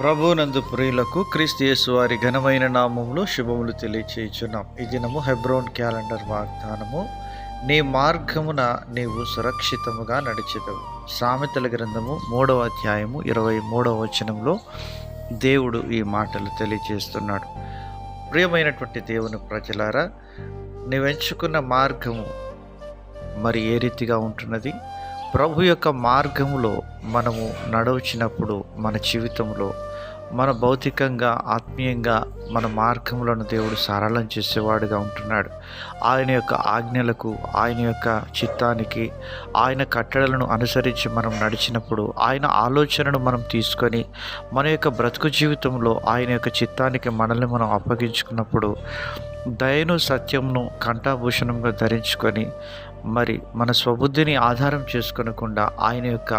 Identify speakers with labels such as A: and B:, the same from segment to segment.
A: ప్రభునందు ప్రియులకు క్రీస్తు యేసు వారి ఘనమైన నామములు శుభములు తెలియచేయుచున్నాం. ఈ దినము హెబ్రోన్ క్యాలెండర్ వాగ్దానము నీ మార్గమున నీవు సురక్షితముగా నడిచెదవు. సామెతల గ్రంథము మూడవ అధ్యాయము ఇరవై మూడవ వచనంలో దేవుడు ఈ మాటలు తెలియజేస్తున్నాడు ప్రియమైనటువంటి దేవుని ప్రజలారా నీవెంచుకున్న మార్గము మరి ఏ రీతిగా ఉంటున్నది? ప్రభు యొక్క మార్గంలో మనము నడవచినప్పుడు మన జీవితంలో మన భౌతికంగా ఆత్మీయంగా మన మార్గములను దేవుడు సరళం చేసేవాడుగా ఉంటున్నాడు. ఆయన యొక్క ఆజ్ఞలకు ఆయన యొక్క చిత్తానికి ఆయన కట్టడలను అనుసరించి మనం నడిచినప్పుడు ఆయన ఆలోచనను మనం తీసుకొని మన యొక్క బ్రతుకు జీవితంలో ఆయన యొక్క చిత్తానికి మనల్ని మనం అప్పగించుకున్నప్పుడు దయను సత్యమును కంఠాభూషణంగా ధరించుకొని మరి మన స్వబుద్ధిని ఆధారం చేసుకొనకుండా ఆయన యొక్క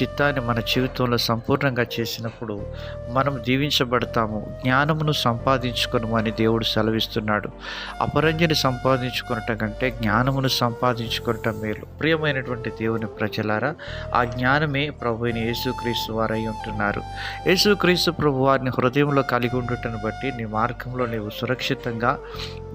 A: చిత్తాన్ని మన జీవితంలో సంపూర్ణంగా చేసినప్పుడు మనం దీవించబడతాము జ్ఞానమును సంపాదించుకొనమని దేవుడు సెలవిస్తున్నాడు. అపరంజిని సంపాదించుకునటం కంటే జ్ఞానమును సంపాదించుకునటం మేలు. ప్రియమైనటువంటి దేవుని ప్రజలారా ఆ జ్ఞానమే ప్రభు అయిన యేసుక్రీస్తు వారై ఉంటున్నారు. యేసుక్రీస్తు ప్రభు వారిని హృదయంలో కలిగి ఉండటం బట్టి నీ మార్గంలో నీవు సురక్షితంగా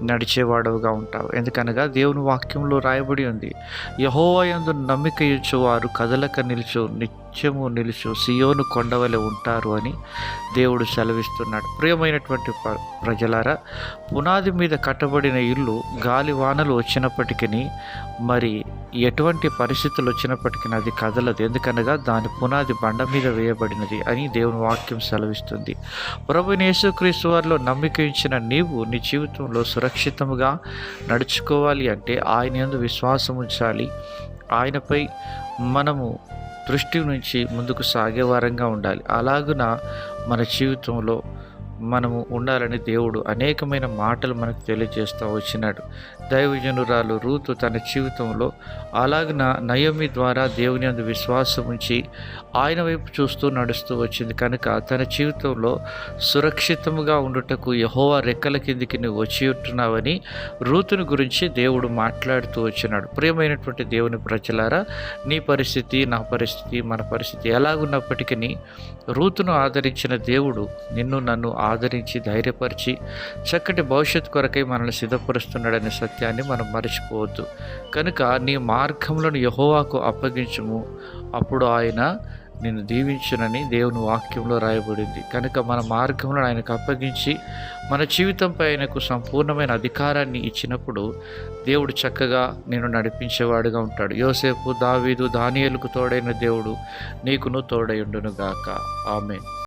A: నడిచేవాడవుగా ఉంటావు. ఎందుకనగా దేవుని వాక్యంలో రాయబడి ఉంది యహోవయందు నమ్మిక ఇచ్చువారు కదలక నిలుచు నిత్యము నిలుచు సియోను కొండవలె ఉంటారు అని దేవుడు సెలవిస్తున్నాడు. ప్రియమైనటువంటి ప్ర- ప్రజలారా పునాది మీద కట్టబడిన ఇల్లు గాలి వానలు వచ్చినప్పటికీ మరి ఎటువంటి పరిస్థితులు వచ్చినప్పటికీ అది కదలదు. ఎందుకనగా దాని పునాది బండ మీద వేయబడినది అని దేవుని వాక్యం సెలవిస్తుంది. ప్రభు యేసుక్రీస్తు వారిలో నమ్మిక ఇచ్చిన నీవు నీ జీవితంలో సురక్షితంగా నడుచుకోవాలి అంటే ఆయన ఎందు విశ్వాసం ఉంచాలి. ఆయనపై మనము దృష్టి నుంచి ముందుకు సాగే వారంగా ఉండాలి. అలాగున మన జీవితంలో మనము ఉండాలని దేవుడు అనేకమైన మాటలు మనకు తెలియజేస్తూ వచ్చినాడు. దైవజనురాలు రూతు తన జీవితంలో అలాగిన నయమి ద్వారా దేవుని అందు విశ్వాసం ఉంచి ఆయన వైపు చూస్తూ నడుస్తూ వచ్చింది. కనుక తన జీవితంలో సురక్షితముగా ఉండుటకు యహోవా రెక్కల కిందికి నువ్వు వచ్చి ఉంటున్నావని రూతుని గురించి దేవుడు మాట్లాడుతూ వచ్చినాడు. ప్రియమైనటువంటి దేవుని ప్రజలారా నీ పరిస్థితి నా పరిస్థితి మన పరిస్థితి ఎలాగున్నప్పటికీ రూతును ఆదరించిన దేవుడు నిన్ను నన్ను ఆదరించి ధైర్యపరిచి చక్కటి భవిష్యత్తు కొరకై మనల్ని సిద్ధపరుస్తున్నాడనే సత్యాన్ని మనం మర్చిపోవద్దు. కనుక నీ మార్గములను యహోవాకు అప్పగించము. అప్పుడు ఆయన నిన్ను దీవించునని దేవుని వాక్యంలో రాయబడింది. కనుక మన మార్గంలో ఆయనకు అప్పగించి మన జీవితంపై ఆయనకు సంపూర్ణమైన అధికారాన్ని ఇచ్చినప్పుడు దేవుడు చక్కగా నేను నడిపించేవాడుగా ఉంటాడు. యోసేపు దావీదు దానియలకు తోడైన దేవుడు నీకును తోడై ఉండునుగాక. ఆమె